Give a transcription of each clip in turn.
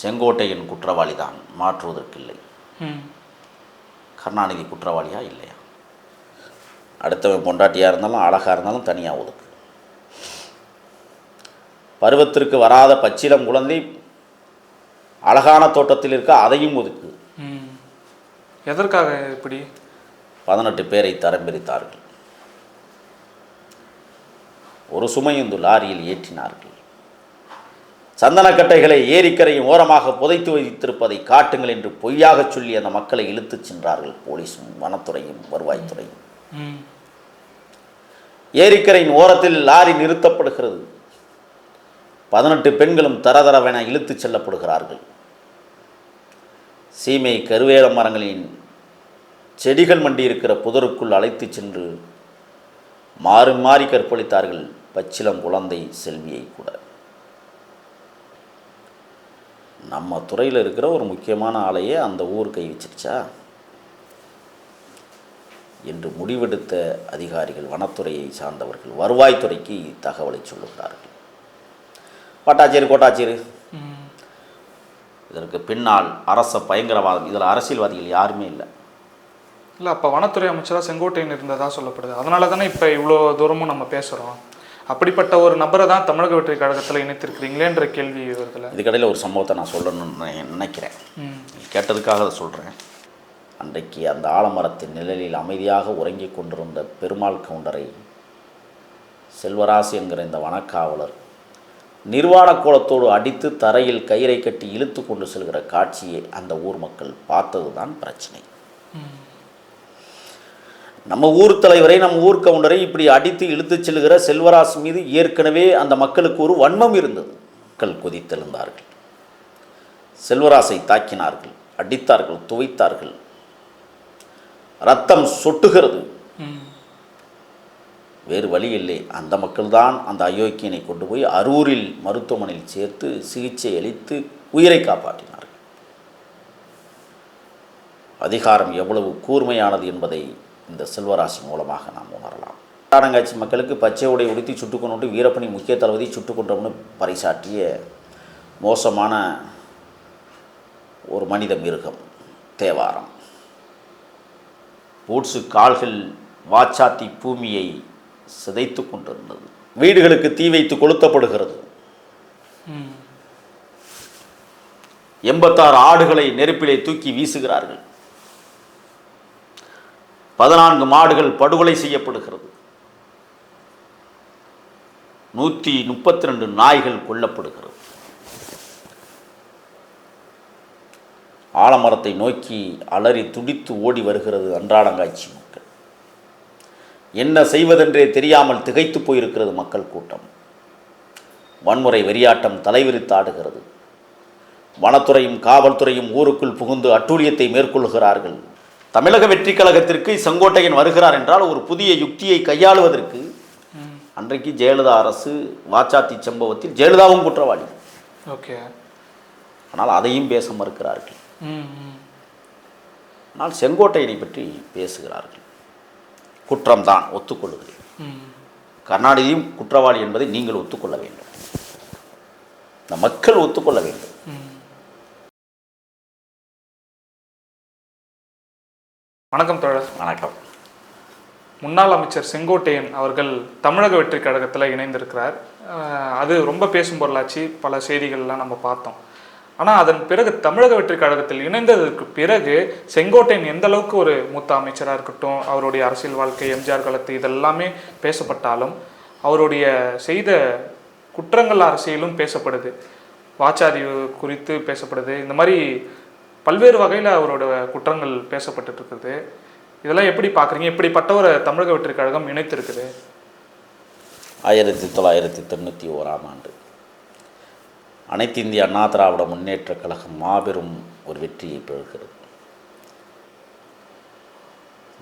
செங்கோட்டையன் குற்றவாளி தான் மாற்றுவதற்கில்லை. கருணாநிதி குற்றவாளியா இல்லையா? அடுத்தவன் பொண்டாட்டியாக இருந்தாலும் அழகாக இருந்தாலும் தனியாக ஒதுக்கு. பருவத்திற்கு வராத பச்சிலம் குழந்தை அழகான தோட்டத்தில் இருக்க அதையும் ஒதுக்கு. எதற்காக இப்படி? பதினெட்டு பேரை தரம் பிரித்தார்கள் ஒரு சுமையுந்து லாரியில் ஏற்றினார்கள். சந்தனக்கட்டைகளை ஏரிக்கரையும் ஓரமாக புதைத்து வைத்திருப்பதை காட்டுங்கள் என்று பொய்யாகச் சொல்லி அந்த மக்களை இழுத்துச் சென்றார்கள் போலீஸும் வனத்துறையும் வருவாய்த்துறையும். ஏரிக்கரையின் ஓரத்தில் லாரி நிறுத்தப்படுகிறது. பதினெட்டு பெண்களும் தரதரவென இழுத்துச் செல்லப்படுகிறார்கள். சீமை கருவேல மரங்களின் செடிகள் மண்டி இருக்கிற புதருக்குள் அழைத்துச் சென்று மாறி மாறி கற்பழித்தார்கள் பச்சிலம் குழந்தை செல்வியை கூட நம்ம துறையில் இருக்கிற ஒரு முக்கியமான ஆலையே அந்த ஊர் கை வச்சிருச்சா? என்று முடிவெடுத்த அதிகாரிகள் வனத்துறையை சார்ந்தவர்கள் வருவாய்த்துறைக்கு தகவலை சொல்லுகிறார்கள். பட்டாச்சேரி கோட்டாட்சியர். இதற்கு பின்னால் அரச பயங்கரவாதம் இதில் அரசியல்வாதிகள் யாருமே இல்லை. இல்லை அப்போ வனத்துறை அமைச்சராக செங்கோட்டையன் இருந்ததாக சொல்லப்படுது. அதனால தானே இப்போ இவ்வளோ தூரமும் நம்ம பேசுகிறோம் அப்படிப்பட்ட ஒரு நபரை தான் தமிழக வெற்றி கழகத்தில் இணைத்திருக்கிறீங்களேன்ற கேள்வி வருதுல. இதுக்கடையில் ஒரு சம்பவத்தை நான் சொல்லணும்னு நான் நினைக்கிறேன். கேட்டதுக்காக அதை சொல்கிறேன் அன்றைக்கு அந்த ஆலமரத்தின் நிழலில் அமைதியாக உறங்கிக் கொண்டிருந்த பெருமாள் கவுண்டரை செல்வராசு என்கிற இந்த வனக்காவலர் நிர்வாண கோலத்தோடு அடித்து தரையில் கயிறை கட்டி இழுத்து கொண்டு செல்கிற காட்சியை அந்த ஊர் மக்கள் பார்த்தது தான் பிரச்சனை. நம்ம ஊர் தலைவரை நம்ம ஊர் கவுண்டரை இப்படி அடித்து இழுத்துச் செல்கிற செல்வராசு மீது ஏற்கனவே அந்த மக்களுக்கு ஒரு வன்மம் இருந்தது. மக்கள் கொதித்தெழுந்தார்கள். செல்வராசை தாக்கினார்கள் அடித்தார்கள் துவைத்தார்கள். ரத்தம் சொட்டுகிறது. வேறு வழி இல்லை. அந்த மக்கள்தான் அந்த அயோக்கியனை கொண்டு போய் அரூரில் மருத்துவமனையில் சேர்த்து சிகிச்சை அளித்து உயிரை காப்பாற்றினார்கள். அதிகாரம் எவ்வளவு கூர்மையானது என்பதை இந்த செல்வராசி மூலமாக நாம் உணரலாம். ஆடங்காட்சி மக்களுக்கு பச்சை உடை உடுத்தி சுட்டுக் கொண்டு வீரப்பணி முக்கிய தளபதி சுட்டுக் கொண்டவனு பறைசாற்றிய மோசமான ஒரு மனித மிருகம் தேவாரம். பூட்ஸு கால்கள் வாச்சாத்தி பூமியை சிதைத்து கொண்டிருந்தது. வீடுகளுக்கு தீ வைத்து கொளுத்தப்படுகிறது. எண்பத்தாறு ஆடுகளை நெருப்பிலே தூக்கி வீசுகிறார்கள். பதினான்கு மாடுகள் படுகொலை செய்யப்படுகிறது. நூற்றி முப்பத்தி ரெண்டு நாய்கள் கொல்லப்படுகிறது. ஆலமரத்தை நோக்கி அலறி துடித்து ஓடி வருகிறது அன்றாடங்காட்சி மக்கள். என்ன செய்வதென்றே தெரியாமல் திகைத்து போயிருக்கிறது மக்கள் கூட்டம். வன்முறை வெறியாட்டம் தலைவிரித்தாடுகிறது வனத்துறையும் காவல்துறையும் ஊருக்குள் புகுந்து அட்டூழியத்தை மேற்கொள்கிறார்கள் தமிழக வெற்றி கழகத்திற்கு செங்கோட்டையன் வருகிறார் என்றால் ஒரு புதிய யுக்தியை கையாளுவதற்கு அன்றைக்கு ஜெயலலிதா அரசு வாச்சாத்தி சம்பவத்தில் ஜெயலலிதாவும் குற்றவாளி. ஓகே. ஆனால் அதையும் பேச மறுக்கிறார்கள். ஆனால் செங்கோட்டையனை பற்றி பேசுகிறார்கள். குற்றம்தான் ஒத்துக்கொள்ளுகிறேன். கருணாநிதியும் குற்றவாளி என்பதை நீங்கள் ஒத்துக்கொள்ள வேண்டும். இந்த மக்கள் ஒத்துக்கொள்ள வேண்டும். வணக்கம் தோழர். வணக்கம். முன்னாள் அமைச்சர் செங்கோட்டையன் அவர்கள் தமிழக வெற்றி கழகத்தில் இணைந்திருக்கிறார். அது ரொம்ப பேசும் பொருளாச்சு. பல செய்திகள்லாம் நம்ம பார்த்தோம். ஆனால் அதன் பிறகு தமிழக வெற்றி கழகத்தில் இணைந்ததற்கு பிறகு செங்கோட்டையன் எந்த அளவுக்கு ஒரு மூத்த அமைச்சராக இருக்கட்டும் அவருடைய அரசியல் வாழ்க்கை எம்ஜிஆர் காலத்து இதெல்லாமே பேசப்பட்டாலும் அவருடைய செய்த குற்றங்கள் அரசியலும் பேசப்படுது. வாச்சாதி குறித்து பேசப்படுது. இந்த மாதிரி பல்வேறு வகையில் அவரோட குற்றங்கள் பேசப்பட்டு இருக்குது இதெல்லாம் எப்படி பார்க்குறீங்க? இப்படிப்பட்ட ஒரு தமிழக வெற்றி கழகம் இணைத்திருக்குது. ஆயிரத்தி தொள்ளாயிரத்தி தொண்ணூற்றி ஓராம் ஆண்டு. அனைத்து இந்திய அண்ணா திராவிட முன்னேற்றக் கழகம் மாபெரும் ஒரு வெற்றியை பெறுகிறது.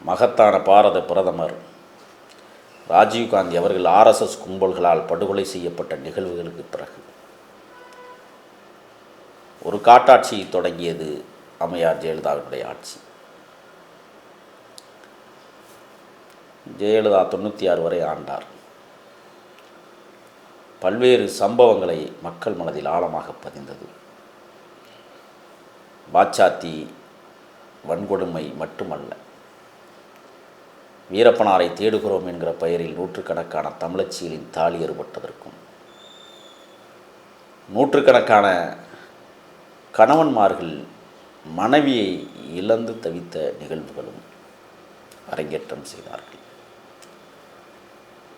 மகத்தான பாரத பிரதமர் ராஜீவ்காந்தி அவர்கள் ஆர்எஸ்எஸ் கும்பல்களால் படுகொலை செய்யப்பட்ட நிகழ்வுகளுக்கு பிறகு ஒரு காட்டாட்சி தொடங்கியது அம்மையார் ஜெயலலிதாவினுடைய ஆட்சி. ஜெயலலிதா தொண்ணூற்றி ஆறு வரை ஆண்டார். பல்வேறு சம்பவங்களை மக்கள் மனதில் ஆழமாக பதிந்தது. பாச்சாத்தி வன்கொடுமை மட்டுமல்ல. வீரப்பனாரை தேடுகிறோம் என்கிற பெயரில் நூற்றுக்கணக்கான தமிழச்சிகளின் தாலி ஏற்பட்டதற்கும் நூற்றுக்கணக்கான கணவன்மார்கள் மனைவியை இழந்து தவித்த நிகழ்வுகளும் அரங்கேற்றம் செய்தார்கள்.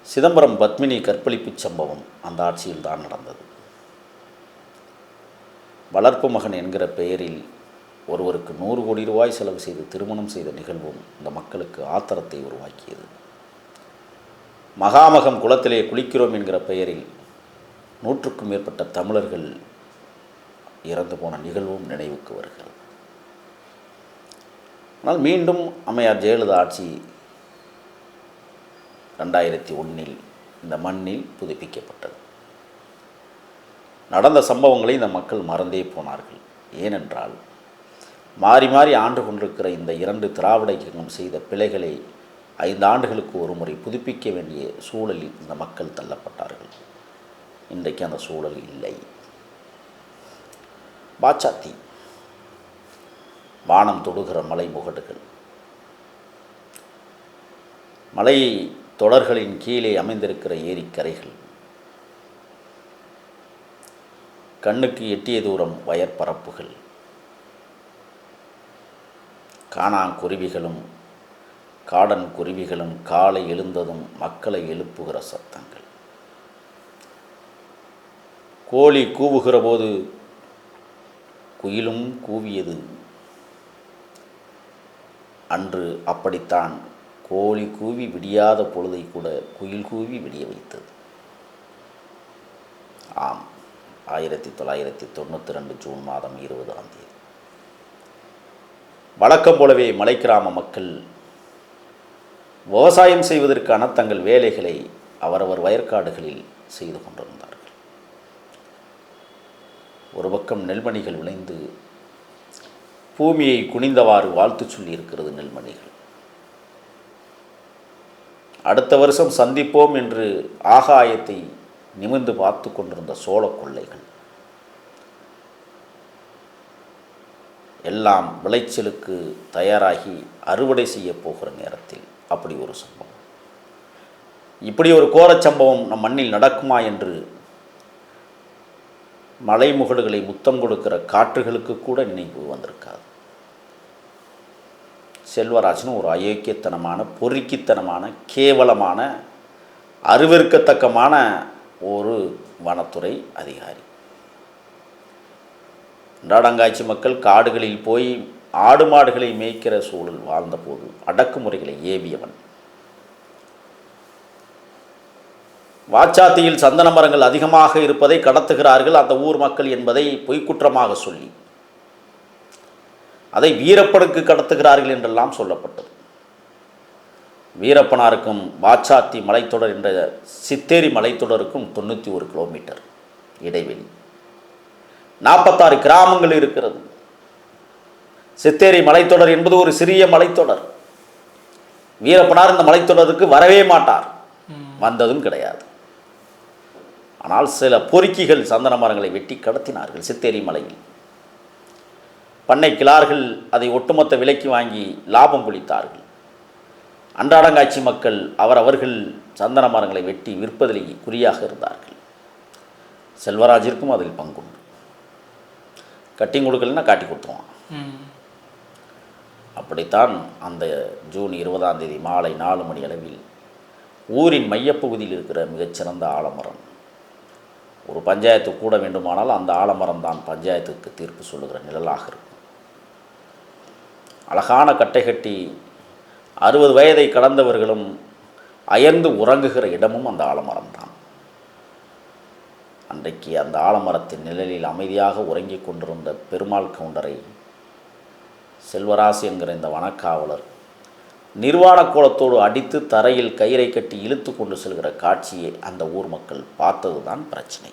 சிதம்பரம் பத்மினி கற்பழிப்புச் சம்பவம் அந்த ஆட்சியில் தான் நடந்தது. வளர்ப்பு மகன் என்கிற பெயரில் ஒருவருக்கு நூறு கோடி ரூபாய் செலவு செய்து திருமணம் செய்த நிகழ்வும் இந்த மக்களுக்கு ஆத்திரத்தை உருவாக்கியது. மகாமகம் குளத்திலே குளிக்கிறோம் என்கிற பெயரில் நூற்றுக்கும் மேற்பட்ட தமிழர்கள் இறந்து போன நிகழ்வும் நினைவுக்கு வருகிறது. ஆனால் மீண்டும் அம்மையார் ஜெயலலிதா ஆட்சி ரெண்டாயிரத்தி ஒன்றில் இந்த மண்ணில் புதுப்பிக்கப்பட்டது. நடந்த சம்பவங்களை இந்த மக்கள் மறந்தே போனார்கள். ஏனென்றால் மாறி மாறி ஆண்டு கொண்டிருக்கிற இந்த இரண்டு திராவிட இயக்கம் செய்த பிழைகளை ஐந்து ஆண்டுகளுக்கு ஒரு முறை புதுப்பிக்க வேண்டிய சூழலில் இந்த மக்கள் தள்ளப்பட்டார்கள். இன்றைக்கு அந்த சூழல் இல்லை. பாச்சாத்தி வானம் தொடுகிற மலை முகடுகள். மலை தொடர்களின் கீழே அமைந்திருக்கிற ஏரிக்கரைகள் கண்ணுக்கு எட்டிய தூரம் வயற்பரப்புகள் காணாங்குருவிகளும் காடன் குருவிகளும் காலை எழுந்ததும் மக்களை எழுப்புகிற சத்தங்கள். கோழி கூவுகிற போது குயிலும் கூவியது. அன்று அப்படித்தான் கோழி கூவி விடியாத பொழுதை கூட குயில் கூவி விடிய வைத்தது. ஆம் ஆயிரத்தி தொள்ளாயிரத்தி தொண்ணூற்றி ரெண்டு ஜூன் மாதம் இருபதாம் தேதி. வழக்கம் போலவே மலை கிராம மக்கள் விவசாயம் செய்வதற்கான தங்கள் வேலைகளை அவரவர் வயற்காடுகளில் செய்து கொண்டிருந்தார் ஒரு பக்கம் நெல்மணிகள் விளைந்து பூமியை குனிந்தவாறு வாழ்த்து சொல்லி இருக்கிறது நெல்மணிகள். அடுத்த வருஷம் சந்திப்போம் என்று ஆகாயத்தை நிமிர்ந்து பார்த்து கொண்டிருந்த சோழ கொள்ளைகள். எல்லாம் விளைச்சலுக்கு தயாராகி அறுவடை செய்ய போகிற நேரத்தில் அப்படி ஒரு சம்பவம். இப்படி ஒரு கோரச் சம்பவம் நம் மண்ணில் நடக்குமா என்று மலைமுகடுகளை முத்தம் கொடுக்கிற காற்றுகளுக்கு கூட நினைவு வந்திருக்காது. செல்வராஜன் ஒரு அயோக்கியத்தனமான பொறுக்கித்தனமான கேவலமான அறிவிற்கத்தக்கமான ஒரு வனத்துறை அதிகாரி. நாடங்காட்சி மக்கள் காடுகளில் போய் ஆடு மாடுகளை மேய்க்கிற சூழல் வாழ்ந்தபோது அடக்குமுறைகளை ஏவியவன். வாச்சாத்தியில் சந்தன மரங்கள் அதிகமாக இருப்பதை கடத்துகிறார்கள் அந்த ஊர் மக்கள் என்பதை பொய்க்குற்றமாக சொல்லி அதை வீரப்பனுக்கு கடத்துகிறார்கள் என்றெல்லாம் சொல்லப்பட்டது. வீரப்பனாருக்கும் வாச்சாத்தி மலைத்தொடர் என்ற சித்தேரி மலைத்தொடருக்கும் தொண்ணூற்றி ஒரு கிலோமீட்டர் இடைவெளி. நாற்பத்தாறு கிராமங்கள் இருக்கிறது. சித்தேரி மலைத்தொடர் என்பது ஒரு சிறிய மலைத்தொடர். வீரப்பனார் இந்த மலைத்தொடருக்கு வரவே மாட்டார். வந்ததும் கிடையாது. ஆனால் சில பொறுக்கிகள் சந்தன மரங்களை வெட்டி கடத்தினார்கள் சித்தேரி மலையில். பண்ணை கிளார்கள் அதை ஒட்டுமொத்த விலைக்கு வாங்கி லாபம் குளித்தார்கள் அன்றாடங்காட்சி மக்கள் அவரவர்கள் சந்தன மரங்களை வெட்டி விற்பதில் குறியாக இருந்தார்கள். செல்வராஜிற்கும் அதில் பங்குண்டு. கட்டிங் கொடுக்கலன்னா காட்டி கொடுத்துருவான். அப்படித்தான் அந்த ஜூன் இருபதாம் தேதி மாலை நாலு மணி அளவில் ஊரின் மையப்பகுதியில் இருக்கிற மிகச்சிறந்த ஆலமரம் ஒரு பஞ்சாயத்து கூட வேண்டுமானால் அந்த ஆலமரம் தான் பஞ்சாயத்துக்கு தீர்ப்பு சொல்லுகிற நிழலாக இருக்கும். அழகான கட்டை கட்டி அறுபது வயதை கடந்தவர்களும் அயர்ந்து உறங்குகிற இடமும் அந்த ஆலமரம் தான். அன்றைக்கு அந்த ஆலமரத்தின் நிழலில் அமைதியாக உறங்கிக் கொண்டிருந்த பெருமாள் கவுண்டரை செல்வராசு என்கிற இந்த வனக்காவலர் நிர்வாண கோலத்தோடு அடித்து தரையில் கயிறை கட்டி இழுத்து கொண்டு செல்கிற காட்சியை அந்த ஊர் மக்கள் பார்த்தது தான் பிரச்சனை.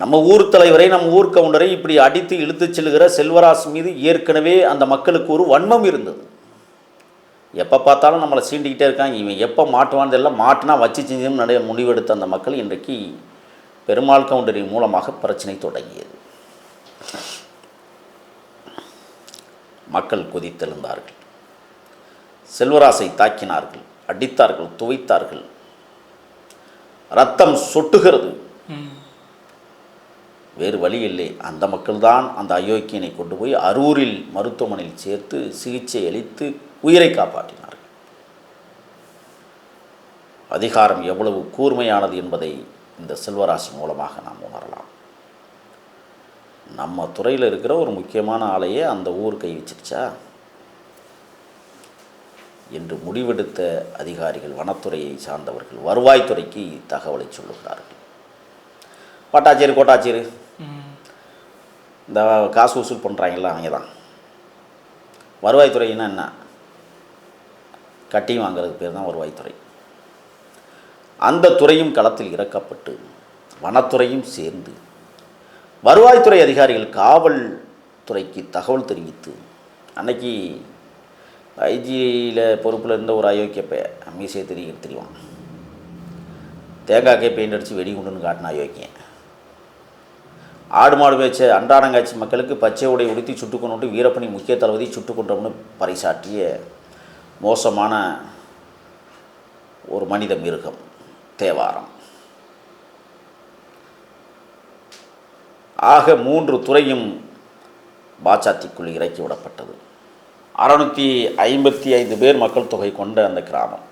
நம்ம ஊர் தலைவரை நம்ம ஊர் கவுண்டரை இப்படி அடித்து இழுத்துச் செல்கிற செல்வராசு மீது ஏற்கனவே அந்த மக்களுக்கு ஒரு வன்மம் இருந்தது. எப்போ பார்த்தாலும் நம்மளை சீண்டிக்கிட்டே இருக்காங்க. இவன் எப்போ மாட்டுவான்னு தெரியல. மாட்டினா வச்சு செஞ்சுன்னு நிறைய முடிவெடுத்த அந்த மக்கள் இன்றைக்கு பெருமாள் கவுண்டரின் மூலமாக பிரச்சனை தொடங்கியது. மக்கள் கொதித்தெழுந்தார்கள். செல்வராசை தாக்கினார்கள் அடித்தார்கள் துவைத்தார்கள். ரத்தம் சொட்டுகிறது. வேறு வழி இல்லை. அந்த மக்கள்தான் அந்த அயோக்கியனை கொண்டு போய் அரூரில் மருத்துவமனையில் சேர்த்து சிகிச்சை அளித்து உயிரை காப்பாற்றினார்கள். அதிகாரம் எவ்வளவு கூர்மையானது என்பதை இந்த செல்வராசி மூலமாக நாம் உணரலாம். நம்ம துறையில் இருக்கிற ஒரு முக்கியமான ஆளையே அந்த ஊர் கை வச்சிருச்சா? என்று முடிவெடுத்த அதிகாரிகள் வனத்துறையை சார்ந்தவர்கள் வருவாய்த்துறைக்கு தகவலை சொல்லுகிறார்கள். பட்டாச்சேரி கோட்டாச்சேரி. இந்த காசு வசூல் பண்ணுறாங்களா அவங்க தான். வருவாய்த்துறைன்னா என்ன கட்டி வாங்குறதுக்கு பேர் தான் வருவாய்த்துறை. அந்த துறையும் களத்தில் இறக்கப்பட்டு வனத்துறையும் சேர்ந்து வருவாய்த்துறை அதிகாரிகள் காவல் துறைக்கு தகவல் தெரிவித்து அன்னைக்கு ஐஜியில் பொறுப்பில் இருந்த ஒரு அயோக்கிய பே மீசையை தெரிய தெரியும் தேங்காய்க்கே பெயிண்ட் அடித்து வெடிகுண்டுன்னு காட்டின அயோக்கியன். ஆடு மாடு மேய்ச்ச அன்றாடங்காட்சி மக்களுக்கு பச்சை உடை உடுத்தி சுட்டு கொண்டு வீரப்பணி முக்கிய தளபதி சுட்டு கொண்டோம்னு பறைசாற்றிய மோசமான ஒரு மனித மிருகம் தேவாரம். ஆக மூன்று துறையும் பாச்சாத்திக்குள் இறக்கி விடப்பட்டது. அறுநூற்றி ஐம்பத்தி ஐந்து பேர் மக்கள் தொகை கொண்ட அந்த கிராமம்.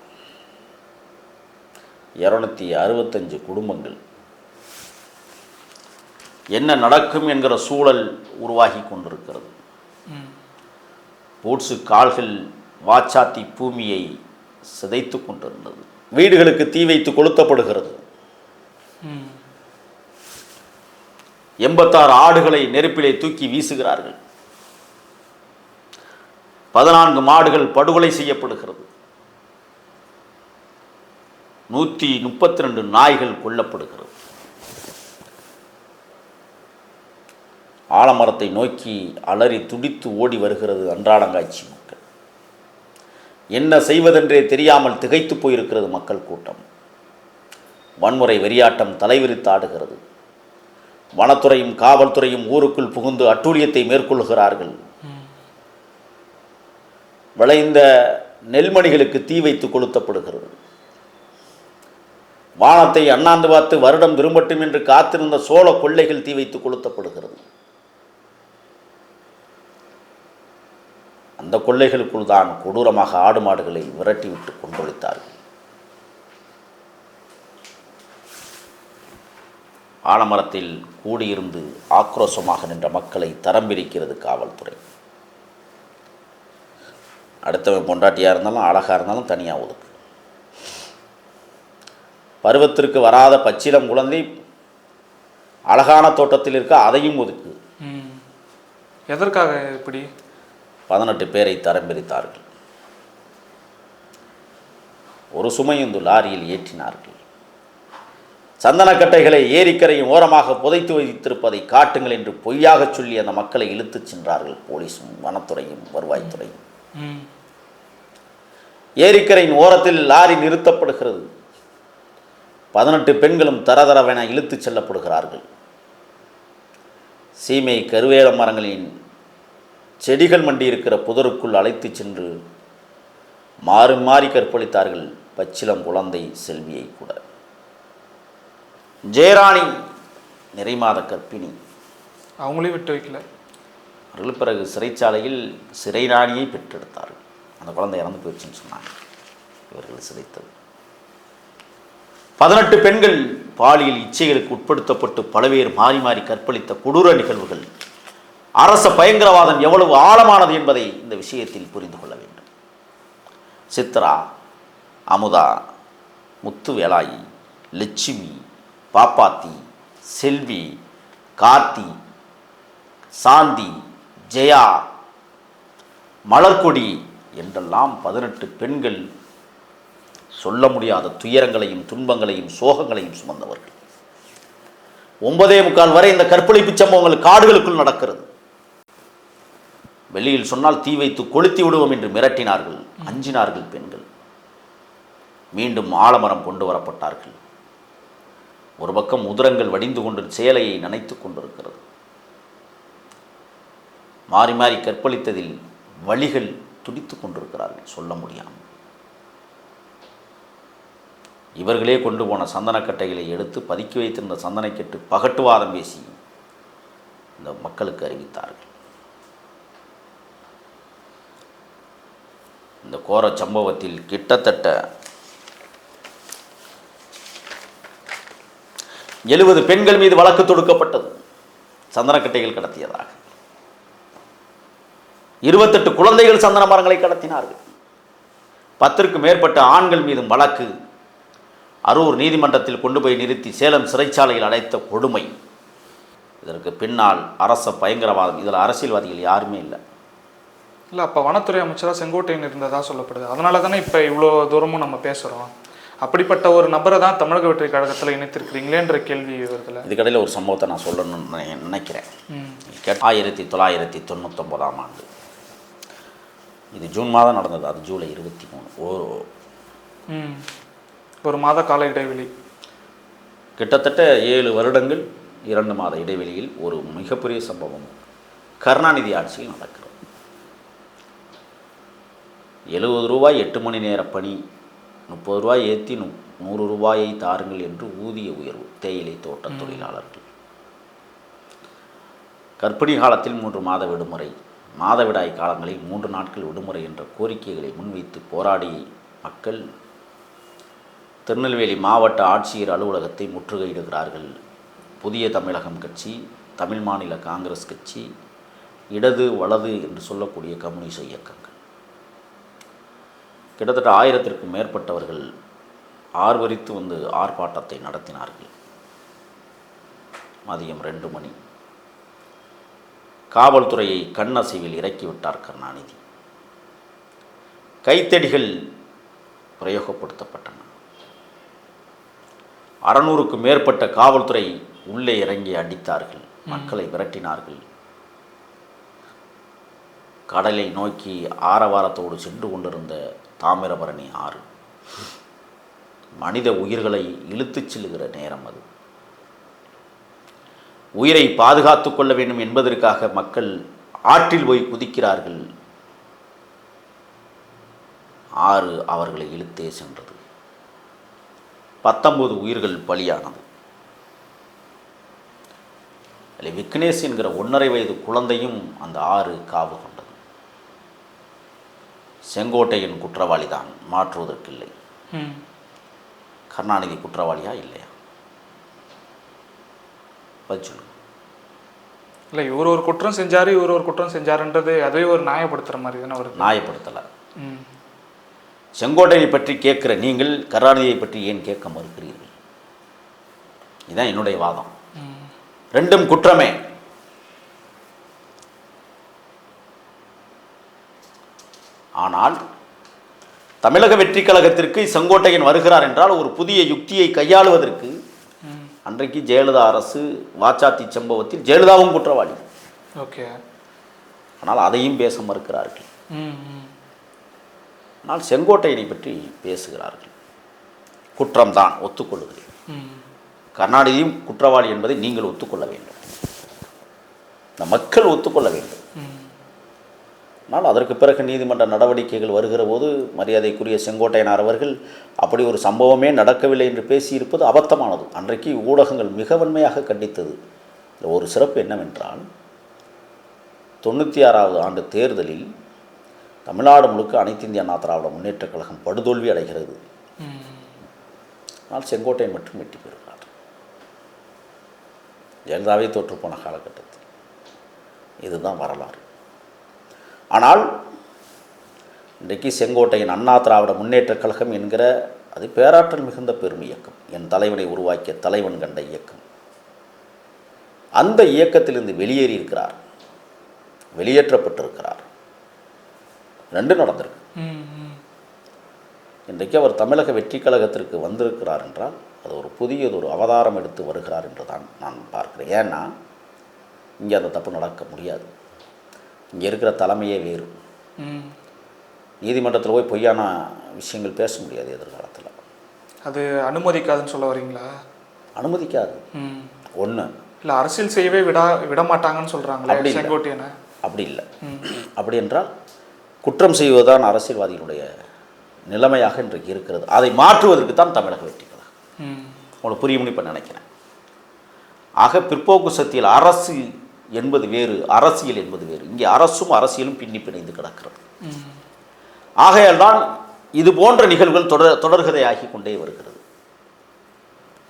இரநூத்தி அறுபத்தஞ்சு குடும்பங்கள். என்ன நடக்கும் என்கிற சூழல் உருவாகி கொண்டிருக்கிறது. பூட்ஸு கால்கள் வாச்சாத்தி பூமியை சிதைத்து கொண்டிருந்தது. வீடுகளுக்கு தீ வைத்து கொளுத்தப்படுகிறது. எண்பத்தாறு ஆடுகளை நெருப்பிலே தூக்கி வீசுகிறார்கள். பதினான்கு மாடுகள் படுகொலை செய்யப்படுகிறது. நூற்றி முப்பத்தி ரெண்டு நாய்கள் கொல்லப்படுகிறது. ஆலமரத்தை நோக்கி அலறி துடித்து ஓடி வருகிறது அன்றாடங்காட்சி மக்கள். என்ன செய்வதென்றே தெரியாமல் திகைத்து போயிருக்கிறது மக்கள் கூட்டம். வன்முறை வெறியாட்டம் தலைவிரித்தாடுகிறது வனத்துறையும் காவல்துறையும் ஊருக்குள் புகுந்து அட்டூழியத்தை மேற்கொள்கிறார்கள். விளைந்த நெல்மணிகளுக்கு தீ வைத்து கொளுத்தப்படுகிறது. வானத்தை அண்ணாந்து பார்த்து வருடம் விரும்பட்டும் என்று காத்திருந்த சோழ கொள்ளைகள் தீ வைத்து கொளுத்தப்படுகிறது. அந்த கொள்ளைகளுக்குள் தான் கொடூரமாக ஆடு மாடுகளை விரட்டிவிட்டு கொண்டொழித்தார்கள் ஆலமரத்தில் கூடியிருந்து ஆக்ரோஷமாக நின்ற மக்களை தரம் பிரிக்கிறது காவல்துறை. அடுத்தவன் பொண்டாட்டியாக இருந்தாலும் அழகாக இருந்தாலும் தனியாக ஒதுக்கு. பருவத்திற்கு வராத பச்சிலம் குழந்தை அழகான தோட்டத்தில் இருக்க அதையும் ஒதுக்கு. எதற்காக இப்படி? பதினெட்டு பேரை தரம் பிரித்தார்கள் ஒரு சுமையுந்து லாரியில் ஏற்றினார்கள். சந்தனக்கட்டைகளை ஏரிக்கரையும் ஓரமாக புதைத்து வைத்திருப்பதை காட்டுங்கள் என்று பொய்யாகச் சொல்லி அந்த மக்களை இழுத்துச் சென்றார்கள். போலீஸும் வனத்துறையும் வருவாய்த்துறையும். ஏரிக்கரையின் ஓரத்தில் லாரி நிறுத்தப்படுகிறது. பதினெட்டு பெண்களும் தரதரவென இழுத்துச் செல்லப்படுகிறார்கள். சீமை கருவேல மரங்களின் செடிகள் மண்டி இருக்கிற புதருக்குள் அழைத்துச் சென்று மாறி மாறி கற்பழித்தார்கள். பச்சிலம் குழந்தை செல்வியை கூட ஜெயராணி நிறைமாத கற்பிணி அவங்களையும் விட்டு வைக்கல. அவர்கள் பிறகு சிறைச்சாலையில் சிறைராணியை பெற்றெடுத்தார்கள். அந்த குழந்தை இறந்து போயிடுச்சுன்னு சொன்னாங்க. இவர்கள் சிதைத்தது பதினெட்டு பெண்கள் பாலியல் இச்சைகளுக்கு உட்படுத்தப்பட்டு பலவேறு மாறி மாறி கற்பழித்த கொடூர நிகழ்வுகள். அரச பயங்கரவாதம் எவ்வளவு ஆழமானது என்பதை இந்த விஷயத்தில் புரிந்து கொள்ள வேண்டும். சித்ரா அமுதா முத்துவேலாயி லட்சுமி பாப்பாத்தி செல்வி கார்த்தி சாந்தி ஜெயா மலர்கொடி என்றெல்லாம் பதினெட்டு பெண்கள் சொல்ல முடியாத துயரங்களையும் துன்பங்களையும் சோகங்களையும் சுமந்தவர்கள். ஒன்பதே முக்கால் வரை இந்த கற்பழிப்பு சம்பவங்கள் காடுகளுக்குள் நடக்கிறது. வெளியில் சொன்னால் தீ வைத்து கொளுத்தி விடுவோம் என்று மிரட்டினார்கள் அஞ்சினார்கள் பெண்கள். மீண்டும் ஆலமரம் கொண்டு வரப்பட்டார்கள். ஒரு பக்கம் உதிரங்கள் வடிந்து கொண்டு சேலையை நனைத்து கொண்டிருக்கிறது. மாறி மாறி கற்பழித்ததில் வழிகள் துடித்து கொண்டிருக்கிறார்கள் சொல்ல முடியாமல். இவர்களே கொண்டு போன சந்தனக்கட்டைகளை எடுத்து பதுக்கி வைத்திருந்த சந்தனக்கட்டு பகட்டுவாதம் பேசி இந்த மக்களுக்கு அறிவித்தார்கள். இந்த கோர சம்பவத்தில் கிட்டத்தட்ட எழுபது பெண்கள் மீது வழக்கு தொடுக்கப்பட்டது. சந்தனக்கட்டைகள் கடத்தியதாக. இருபத்தெட்டு குழந்தைகள் சந்தன மரங்களை கடத்தினார்கள். பத்திற்கு மேற்பட்ட ஆண்கள் மீதும் வழக்கு. அரூர் நீதிமன்றத்தில் கொண்டு போய் நிறுத்தி சேலம் சிறைச்சாலையில் அடைத்த கொடுமை. இதற்கு பின்னால் அரச பயங்கரவாதம். இதில் அரசியல்வாதிகள் யாருமே இல்லை. இல்லை அப்போ வனத்துறை அமைச்சராக செங்கோட்டையன் இருந்ததாக சொல்லப்படுது. அதனால தானே இப்போ இவ்வளோ தூரமும் நம்ம பேசுகிறோம் அப்படிப்பட்ட ஒரு நபரை தான் தமிழக வெற்றி கழகத்தில் இணைத்திருக்கிறீங்களேன்ற கேள்வி வருதுல. இதுக்கடையில் ஒரு சம்பவத்தை நான் சொல்லணும்னு நான் நினைக்கிறேன். ஆயிரத்தி தொள்ளாயிரத்தி தொண்ணூத்தொம்பதாம் ஆண்டு. இது ஜூன் மாதம் நடந்தது அது ஜூலை இருபத்தி மூணு. ஒரு ஒரு மாத கால இடைவெளி. கிட்டத்தட்ட ஏழு வருடங்கள் இரண்டு மாத இடைவெளியில் ஒரு மிகப்பெரிய சம்பவம். கருணாநிதி ஆட்சியில் நடக்கிறது. எழுபது ரூபாய் எட்டு மணி நேர பணி முப்பது ரூபாய் ஏற்றி நு நூறு ரூபாயை தாருங்கள் என்று ஊதிய உயர்வு தேயிலை தோட்ட தொழிலாளர்கள். கர்ப்பிணி காலத்தில் மூன்று மாத விடுமுறை மாதவிடாய் காலங்களில் மூன்று நாட்கள் விடுமுறை என்ற கோரிக்கைகளை முன்வைத்து போராடிய மக்கள் திருநெல்வேலி மாவட்ட ஆட்சியர் அலுவலகத்தை முற்றுகையிடுகிறார்கள். புதிய தமிழகம் கட்சி தமிழ் மாநில காங்கிரஸ் கட்சி இடது வலது என்று சொல்லக்கூடிய கம்யூனிச இயக்கங்கள். கிட்டத்தட்ட ஆயிரத்திற்கும் மேற்பட்டவர்கள் ஆர்வரித்து வந்து ஆர்ப்பாட்டத்தை நடத்தினார்கள். மதியம் ரெண்டு மணி. காவல்துறையை கண்ணசைவில் இறக்கிவிட்டார் கருணாநிதி. கைத்தடிகள் பிரயோகப்படுத்தப்பட்டன. அறநூறுக்கும் மேற்பட்ட காவல்துறை உள்ளே இறங்கி அடித்தார்கள். மக்களை விரட்டினார்கள். கடலை நோக்கி ஆரவாரத்தோடு சென்று கொண்டிருந்த தாமிரபரணி ஆறு. மனித உயிர்களை இழுத்துச் செல்லுகிற நேரம் அது. உயிரை பாதுகாத்து கொள்ள வேண்டும் என்பதற்காக மக்கள் ஆற்றில் போய் குதிக்கிறார்கள். ஆறு அவர்களை இழுத்தே சென்றது. பத்தொன்பது உயிர்கள் பலியானது. அதில் விக்னேஷ் என்கிற ஒன்றரை வயது குழந்தையும் அந்த ஆறு காவு கொண்டது. செங்கோட்டையின் குற்றவாளி தான் மாற்றுவதற்கில்லை கருணாநிதி குற்றவாளியா இல்லையா? பதில் சொல்லுங்க. இல்லை இவர் ஒரு குற்றம் செஞ்சாரு இவர் ஒரு குற்றம் செஞ்சாருன்றது அதுவே ஒரு நியாயப்படுத்துகிற மாதிரி தானே வருது. நியாயப்படுத்தலை. செங்கோட்டையை பற்றி கேட்கிற நீங்கள் கருணாநிதியை பற்றி ஏன் கேட்க மறுக்கிறீர்கள்? இதுதான் என்னுடைய வாதம். ரெண்டும் குற்றமே. ஆனால் தமிழக வெற்றி கழகத்திற்கு செங்கோட்டையன் வருகிறார் என்றால் ஒரு புதிய யுக்தியை கையாளுவதற்கு அன்றைக்கு ஜெயலலிதா அரசு வாச்சாத்தி சம்பவத்தில் ஜெயலலிதாவும் குற்றவாளி. ஓகே. ஆனால் அதையும் பேச மறுக்கிறார்கள். ஆனால் செங்கோட்டையனை பற்றி பேசுகிறார்கள். குற்றம்தான் ஒத்துக்கொள்ளுகிறேன். கருணாநிதியும் குற்றவாளி என்பதை நீங்கள் ஒத்துக்கொள்ள வேண்டும். இந்த மக்கள் ஒத்துக்கொள்ள வேண்டும். ஆனால் அதற்கு பிறகு நீதிமன்ற நடவடிக்கைகள் வருகிற போது மரியாதைக்குரிய செங்கோட்டையனார் அவர்கள் அப்படி ஒரு சம்பவமே நடக்கவில்லை என்று பேசியிருப்பது அபத்தமானது. அன்றைக்கு ஊடகங்கள் மிக வன்மையாக கண்டித்தது. ஒரு சிறப்பு என்னவென்றால் தொண்ணூற்றி ஆறாவது ஆண்டு தேர்தலில் தமிழ்நாடு முழுக்க அனைத்து இந்திய அண்ணா திராவிட முன்னேற்றக் கழகம் படுதோல்வி அடைகிறது. ஆனால் செங்கோட்டையன் மட்டும் வெற்றி பெறுகிறார். ஜெயலலிதாவே தோற்றுப்போன காலகட்டத்தில். இதுதான் வரலாறு. ஆனால் இன்றைக்கு செங்கோட்டையின் அண்ணா திராவிட முன்னேற்றக் கழகம் என்கிற அது பேராற்றல் மிகுந்த பெரும் இயக்கம். என் தலைவனை உருவாக்கிய தலைவன் கண்ட இயக்கம். அந்த இயக்கத்திலிருந்து வெளியேறி இருக்கிறார். வெளியேற்றப்பட்டிருக்கிறார். ரெண்டு நடந்திருக்கு. இன்றைக்கு அவர் தமிழக வெற்றி கழகத்திற்கு வந்திருக்கிறார் என்றால் அது ஒரு புதியது ஒரு அவதாரம் எடுத்து வருகிறார் என்று தான் நான் பார்க்கிறேன். ஏன்னா இங்கே அந்த தப்பு நடக்க முடியாது. இங்கே இருக்கிற தலைமையே வேறு. நீதிமன்றத்தில் போய் பொய்யான விஷயங்கள் பேச முடியாது எதிர்காலத்தில். அது அனுமதிக்காதுன்னு சொல்ல வரீங்களா? அனுமதிக்காது. ம். ஒன்று இல்லை அரசியல் செய்யவே விடா விட மாட்டாங்கன்னு சொல்கிறாங்களே அப்படி. செங்கோட்டையனை? அப்படி இல்லை. அப்படி என்றால் குற்றம் செய்வதுதான் அரசியல்வாதிகளுடைய நிலைமையாக இன்றைக்கு இருக்கிறது. அதை மாற்றுவதற்கு தான் தமிழக வெற்றி உங்களுக்கு புரியும்னு இப்போ நினைக்கிறேன். ஆக பிற்போக்கு சக்தியில் அரசு என்பது வேறு அரசியல் என்பது வேறு. இங்கே அரசும் அரசியலும் பின்னி பிணைந்து கிடக்கிறது. ஆகையால் தான் இது போன்ற நிகழ்வுகள் தொடர் தொடர்கதையாகி கொண்டே வருகிறது.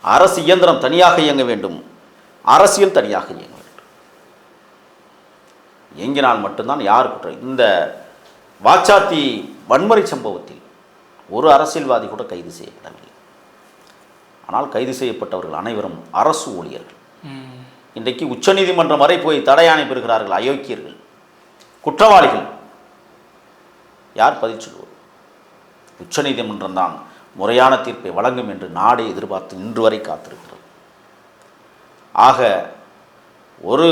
அரசு இயந்திரம் தனியாக இயங்க வேண்டும். அரசியல் தனியாக இயங்க வேண்டும். இயங்கினால் மட்டும்தான் யார் குற்றம் இந்த வாச்சாத்தி வன்முறை சம்பவத்தில் ஒரு அரசியல்வாதி கூட கைது செய்யப்படவில்லை. ஆனால் கைது செய்யப்பட்டவர்கள் அனைவரும் அரசு ஊழியர்கள். இன்றைக்கு உச்சநீதிமன்றம் வரை போய் தடையாணை பெறுகிறார்கள் அயோக்கியர்கள் குற்றவாளிகள். யார் பதில் சொல்வது உச்சநீதிமன்றம் தான் முறையான தீர்ப்பை வழங்கும் என்று நாடே எதிர்பார்த்து இன்று வரை காத்திருக்கிறது. ஆக ஒரு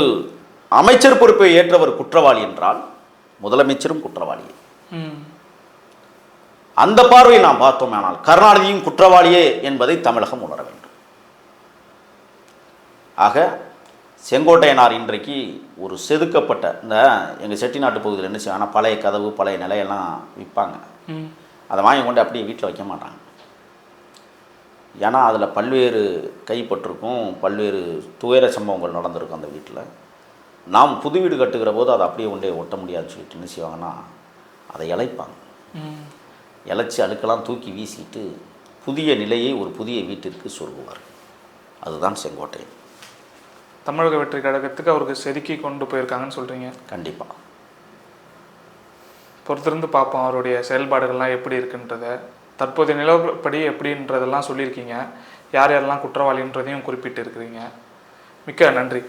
அமைச்சர் பொறுப்பை ஏற்றவர் குற்றவாளி என்றால் முதலமைச்சரும் குற்றவாளியே. அந்த பார்வையில் நாம் பார்த்தோம் ஆனால் கருணாநிதியும் குற்றவாளியே என்பதை தமிழகம் உணர வேண்டும். ஆக செங்கோட்டையனார் இன்றைக்கு ஒரு செதுக்கப்பட்ட இந்த எங்கள் செட்டிநாட்டு பகுதியில் என்ன செய்வாங்கன்னா பழைய கதவு பழைய நிலையெல்லாம் விற்பாங்க. அதை வாங்கி கொண்டு அப்படியே வீட்டில் வைக்க மாட்டாங்க. ஏன்னா அதில் பல்வேறு கைப்பட்டிருக்கும் பல்வேறு துயர சம்பவங்கள் நடந்திருக்கும் அந்த வீட்டில். நாம் புது வீடு கட்டுகிற போது அதை அப்படியே கொண்டே ஒட்ட முடியாதுன்னு சொல்லிட்டு என்ன செய்வாங்கன்னா அதை இழைப்பாங்க. இழைச்சி அழுக்கெல்லாம் தூக்கி வீசிட்டு புதிய நிலையை ஒரு புதிய வீட்டிற்கு சொல்லுவார் அதுதான் செங்கோட்டை தமிழக வெற்றி கழகத்துக்கு அவருக்கு செதுக்கி கொண்டு போயிருக்காங்கன்னு சொல்கிறீங்க கண்டிப்பாக பொறுத்திருந்து பார்ப்போம் அவருடைய செயல்பாடுகள்லாம் எப்படி இருக்குன்றத. தற்போதைய நிலவரப்படி எப்படின்றதெல்லாம் சொல்லியிருக்கீங்க. யார் யாரெல்லாம் குற்றவாளின்றதையும் குறிப்பிட்டு இருக்கிறீங்க மிக்க நன்றி.